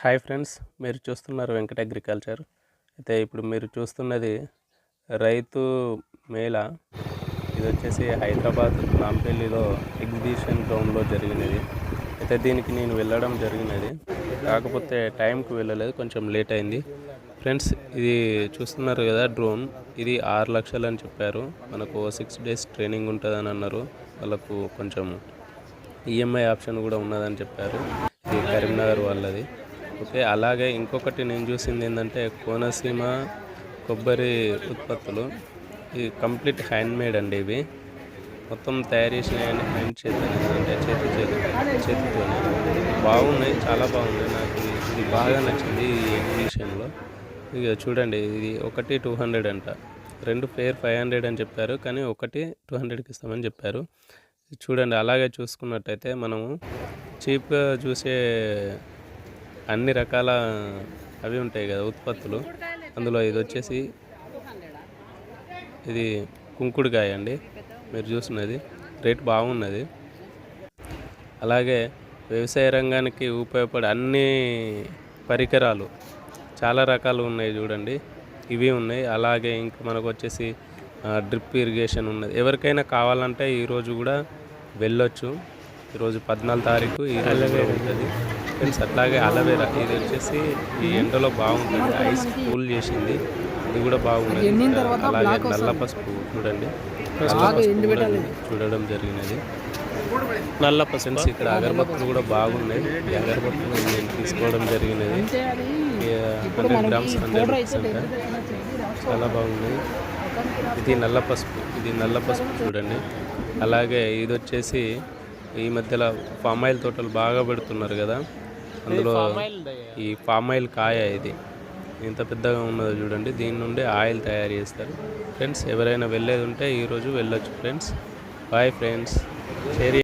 Hi friends మీరు చూస్తున్నారు Venkata agriculture. అయితే ఇప్పుడు మీరు చూస్తున్నది రైతు మేళ. ఇది వచ్చేసి హైదరాబాద్ నాంపల్లిలో ఎగ్జిబిషన్ గ్రౌండ్లో జరిగినది. అయితే దీనికి నేను వెళ్ళడం జరిగినది. కాకపోతే టైంకి వెళ్ళలేదు కొంచెం లేట్ అయింది. ఫ్రెండ్స్ ఇది చూస్తున్నారు కదా డ్రోన్. ఇది ఆరు లక్షలు అని చెప్పారు. మనకు సిక్స్ డేస్ ట్రైనింగ్ ఉంటుందని అన్నారు. వాళ్ళకు కొంచెం ఈఎంఐ ఆప్షన్ కూడా ఉన్నదని చెప్పారు. ఇది కరీంనగర్ వాళ్ళది. ఓకే అలాగే ఇంకొకటి నేను చూసింది ఏంటంటే కోనసీమ కొబ్బరి ఉత్పత్తులు. ఇది కంప్లీట్ హ్యాండ్ మేడ్ అండి ఇవి. మొత్తం తయారు చేసినాయని హ్యాండ్ చేతి అంటే చేతి చేతి చేతితోనే. బాగున్నాయి చాలా బాగున్నాయి. నాకు ఇది- ఇది బాగా నచ్చింది ఈ ఎగ్జిబిషన్లో. ఇక చూడండి ఇది ఒకటి టూ హండ్రెడ్ అంట. రెండు పేర్ ఫైవ్ హండ్రెడ్ అని చెప్పారు కానీ ఒకటి టూ హండ్రెడ్కి ఇస్తామని చెప్పారు. చూడండి అలాగే చూసుకున్నట్టయితే మనము చీప్గా చూసే అన్ని రకాల అవి ఉంటాయి కదా ఉత్పత్తులు. అందులో ఇది వచ్చేసి ఇది కుంకుడుకాయ అండి. మీరు చూస్తున్నది. రేట్ బాగున్నది. అలాగే వ్యవసాయ రంగానికి ఉపయోగపడే అన్ని పరికరాలు చాలా రకాలు ఉన్నాయి చూడండి. ఇవి ఉన్నాయి. అలాగే ఇంకా మనకు వచ్చేసి డ్రిప్ ఇరిగేషన్ ఉన్నది. ఎవరికైనా కావాలంటే ఈరోజు కూడా వెళ్ళొచ్చు. ఈరోజు పద్నాలుగు తారీఖు ఈ ఉంటుంది. ఫ్రెండ్స్ అట్లాగే అలవేరా. ఇది వచ్చేసి ఈ ఎండలో బాగుంటుంది. ఐస్ కూల్ చేసింది. ఇది కూడా బాగుంది అలాగే నల్ల పసుపు చూడండి. చూడడం జరిగినది. నల్ల పసుపు ఇక్కడ అగరబత్తులు కూడా బాగున్నాయి. ఈ అగరబత్తులు నేను తీసుకోవడం జరిగినది. హండ్రెడ్ గ్రామ్స్ హండ్రెడ్ రూపీస్ అంట చాలా బాగుంది. ఇది నల్ల పసుపు. ఇది నల్ల పసుపు చూడండి. అలాగే ఇది వచ్చేసి ఈ మధ్యలో పామ్ ఆయిల్ తోటలు బాగా పెడుతున్నారు కదా. అందులో ఈ పామ్ ఆయిల్ కాయ ఇది. ఇంత పెద్దగా ఉన్నదో చూడండి. దీని నుండి ఆయిల్ తయారు చేస్తారు. ఫ్రెండ్స్ ఎవరైనా వెళ్ళేది ఉంటే ఈరోజు వెళ్ళొచ్చు ఫ్రెండ్స్ బాయ్ ఫ్రెండ్స్ షేర్